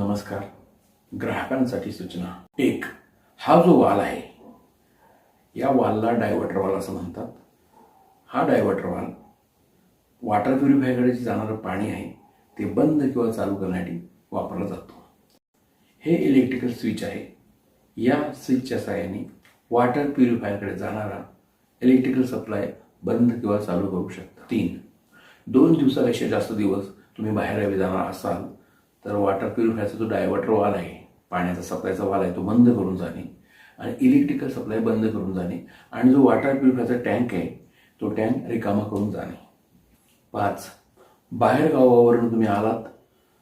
नमस्कार. ग्राहकांसाठी सूचना. एक हा जो वाल आहे या वालला डायव्हर्टर वाल असं म्हणतात. हा डायव्हर्टर वाल वॉटर प्युरिफायरकडे जे जाणारं पाणी आहे ते बंद किंवा चालू करण्यासाठी वापरला जातो. हे इलेक्ट्रिकल स्विच आहे. या स्विचच्या साहाय्याने वॉटर प्युरिफायरकडे जाणारा इलेक्ट्रिकल सप्लाय बंद किंवा चालू करू शकता. तीन दोन दिवसापेक्षा जास्त दिवस तुम्ही बाहेर जाणार असाल तर वॉटर प्युरिफायरचा जो डायव्हर्टर वाल आहे पाण्याचा सप्लायचा वाल आहे तो बंद करून जाणे आणि इलेक्ट्रिकल सप्लाय बंद करून जाणे आणि जो वॉटर प्युरिफायरचा टँक आहे तो टँक रिकामा करून जाणे. पाच बाहेर गावावरून तुम्ही आलात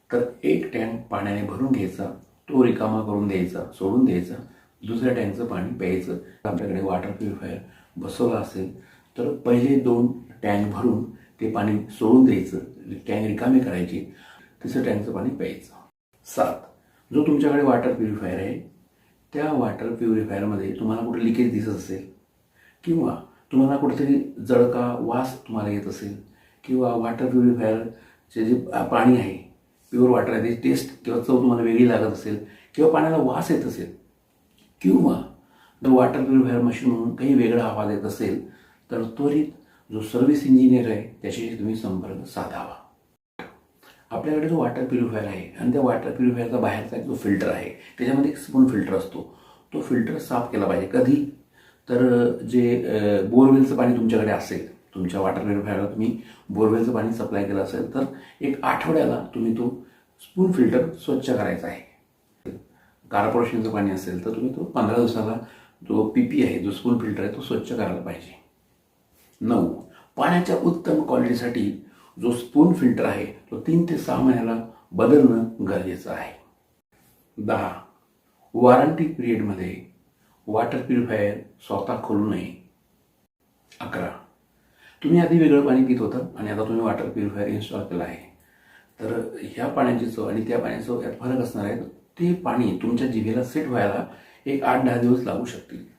तर एक टँक पाण्याने भरून घ्यायचा तो रिकामा करून द्यायचा सोडून द्यायचा दुसऱ्या टँकचं पाणी प्यायचं. आपल्याकडे वॉटर प्युरिफायर बसवला असेल तर पहिले दोन टँक भरून ते पाणी सोडून द्यायचं. टँक रिकामी करायची. तिसरं टँकचं पाणी प्यायचं. सात. जो तुमच्याकडे वॉटर प्युरिफायर आहे त्या वॉटर प्युरिफायरमध्ये तुम्हाला कुठे लिकेज दिसत असेल किंवा तुम्हाला कुठेतरी जळका वास तुम्हाला येत असेल किंवा वॉटर प्युरिफायरचे जे पाणी आहे प्युअर वॉटर आहे त्याची टेस्ट किंवा चव तुम्हाला वेगळी लागत असेल किंवा पाण्याला वास येत असेल किंवा जर वॉटर प्युरिफायर म्हणून काही वेगळा आवाज येत असेल तर त्वरित जो सर्व्हिस इंजिनियर आहे त्याच्याशी तुम्ही संपर्क साधावा. आपल्याकडे जो वॉटर प्युरिफायर आहे आणि त्या वॉटर प्युरिफायरचा बाहेरचा एक जो फिल्टर आहे त्याच्यामध्ये एक स्पून फिल्टर असतो. तो फिल्टर साफ केला पाहिजे. कधी? तर जे बोरवेलचं पाणी तुमच्याकडे असेल तुमच्या वॉटर प्युरिफायरला तुम्ही बोरवेलचं पाणी सप्लाय केलं असेल तर एक आठवड्याला तुम्ही तो स्पून फिल्टर स्वच्छ करायचा आहे. कार्पोरेशनचं पाणी असेल तर तुम्ही तो पंधरा दिवसाला जो पी पी आहे जो स्पून फिल्टर आहे तो स्वच्छ करायला पाहिजे. नऊ. पाण्याच्या उत्तम क्वालिटीसाठी जो स्पून फिल्टर आहे तो तीन ते सहा महिन्याला बदलणं गरजेचं आहे. दहा. वॉरंटी पिरियडमध्ये वॉटर प्युरिफायर स्वतः खोलू नये. अकरा. तुम्ही आधी वेगळं पाणी पित होतं आणि आता तुम्ही वॉटर प्युरिफायर इन्स्टॉल केलं आहे. तर ह्या पाण्याची चव आणि त्या पाण्याची चव यात फरक असणार आहे. ते पाणी तुमच्या जिभेला सेट व्हायला एक आठ दहा दिवस लागू शकतील.